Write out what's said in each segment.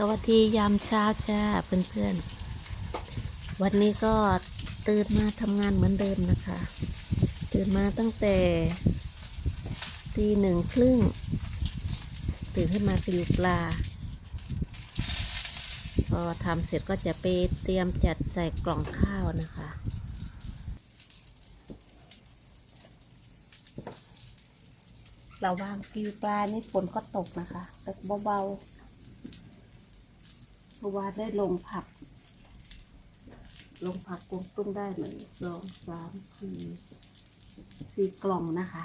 สวัสดียามเช้าจ้าเพื่อนๆ วันนี้ก็ตื่นมาทำงานเหมือนเดิมนะคะ ตื่นมาตั้งแต่ตีหนึ่งครึ่ง ตื่นขึ้นมาไปดูปลา พอทำเสร็จก็จะไปเตรียมจัดใส่กล่องข้าวนะคะเราวางกิวปลานี่ฝนก็ตกนะคะตกเบาๆ เพราะว่าได้ลงผัก ลงผักกุ้งตุ้งได้หนึ่งสองสามสี่สี่กล่องนะคะ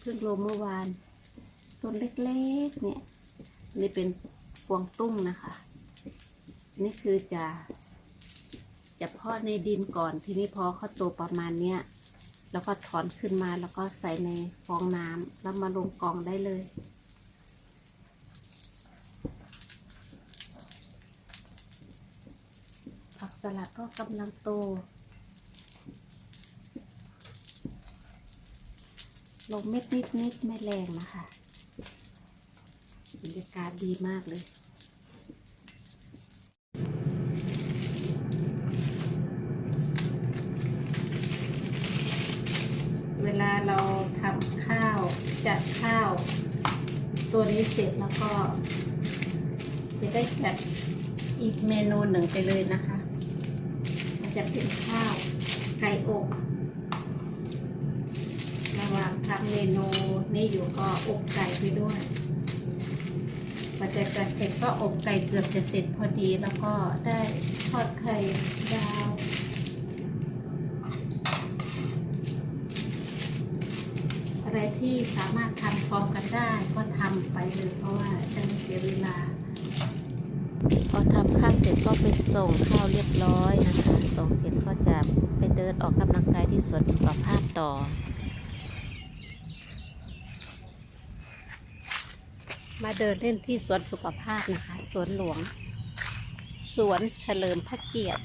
เพิ่งลงเมื่อวาน ต้นเล็กๆ เนี่ย นี่เป็นพวงตุ้งนะคะ นี่คือจะจะเพาะในดินก่อน ทีนี้พอเขาโตประมาณเนี้ยแล้วก็ถอนขึ้นมาแล้วก็ใส่ในฟองน้ำแล้วมาลงกองได้เลย ผักสลัดก็กำลังโต ลงเม็ดนิดนิดๆไม่แรงนะคะบรรยากาศดีมากเลย ลาเราทำข้าวจัดข้าว ตัวนี้เสร็จแล้วก็ จะได้จัดอีกเมนูหนึ่งไปเลยนะคะ มันจะเป็นข้าวไก่อบระหว่างทำเมนูนี่อยู่ก็อบไก่ไปด้วยพอจะจัดเสร็จก็อบไก่เกือบจะเสร็จพอดีแล้วก็ได้ทอดไข่ดาว อะไรที่สามารถทำพร้อมกันได้ ก็ทำไปเลยเพราะว่าจะไม่เสียเวลา พอทำข้าวเสร็จก็ไปส่งข้าวเรียบร้อยนะคะ ส่งเสร็จก็จะไปเดินออกกำลังกายที่สวนสุขภาพต่อมาเดินเล่นที่สวนสุขภาพนะคะ สวนหลวง สวนเฉลิมพระเกียรติ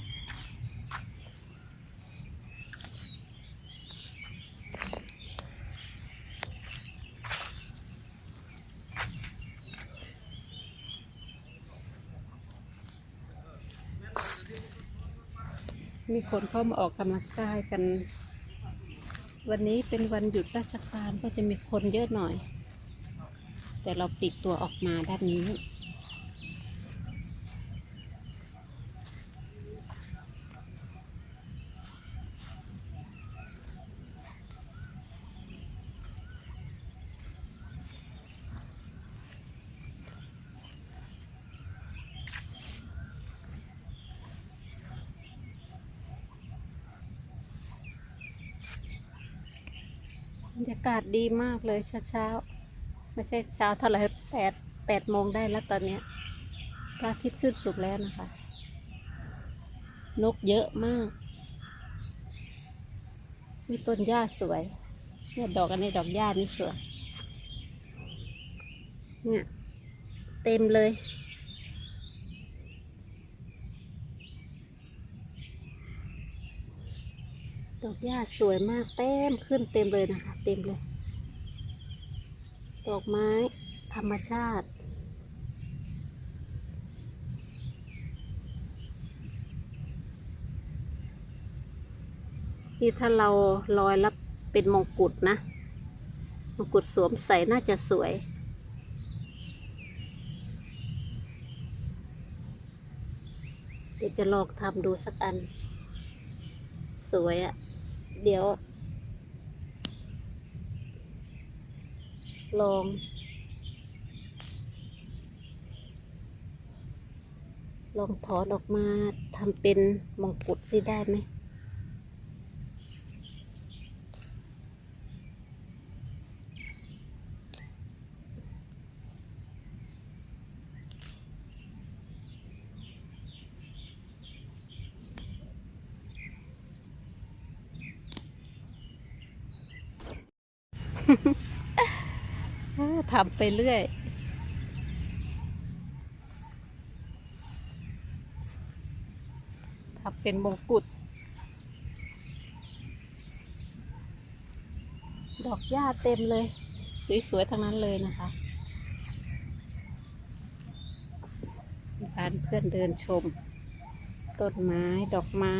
มีคนเข้ามาออกกำลังกายกัน วันนี้เป็นวันหยุดราชการก็จะมีคนเยอะหน่อย แต่เราปลีกตัวออกมาด้านนี้ บรรยากาศดีมากเลยเช้าๆไม่ใช่เช้าเท่าไหร่แปดแปดโมงได้แล้วตอนเนี้ยพระอาทิตย์ขึ้นสุกแล้วนะคะ นกเยอะมาก มีต้นหญ้าสวยเนี่ยดอกอันนี้ดอกหญ้านี่สวยเนี่ยเต็มเลย ดอกหญ้าสวยมากเต็มขึ้นเต็มเลยนะคะ เต็มเลย ดอกไม้ธรรมชาติที่ถ้าเราลอยแล้วเป็นมงกุฎนะ มงกุฎสวมใส่น่าจะสวยเดี๋ยวจะลองทำดูสักอัน สวยอะ่ะ เดี๋ยว ลอง ลองถอนออกมาทำเป็นมงกุฎสิได้ไหม ทำไปเรื่อยทำเป็นมงกุฎดอกหญ้าเต็มเลย สวยๆทั้งนั้นเลยนะคะพาเพื่อนเดินชม ต้นไม้ดอกไม้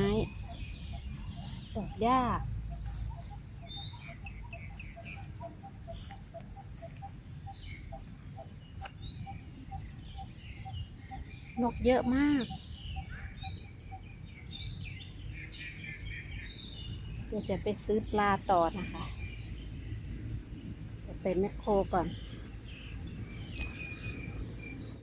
ดอกหญ้า นกเยอะมากเดี๋ยวจะไปซื้อปลาต่อนะคะ จะไปแมคโครก่อน